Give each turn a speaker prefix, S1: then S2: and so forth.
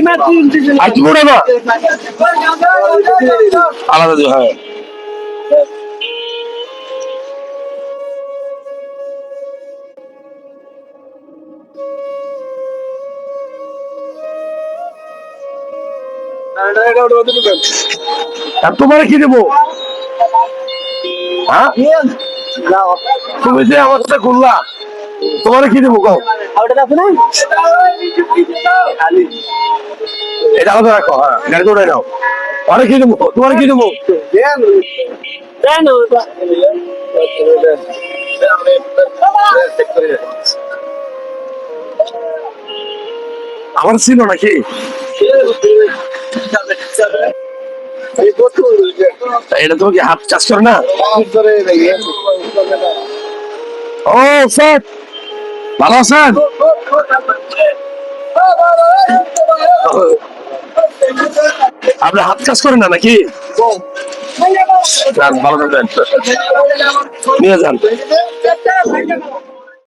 S1: না? আলাদা হ্যাঁ। আর তোমার কি দেবো? হ্যাঁ? তুমি যে আমার সাথে ঘুরলা তোমার কি দেবো কও? এটা আলাদা রাখো হ্যাঁ গাড়ি নাও অনেক কি দেবো? তোমার কি দেবো? আমার ছিল নাকি? এটা তোমাকে হাত চাষ করে না? ও স্যার। ভালো আছেন? আপনি হাত কাজ করেন না নাকি? ভালো থাকবেন। নিয়ে যান।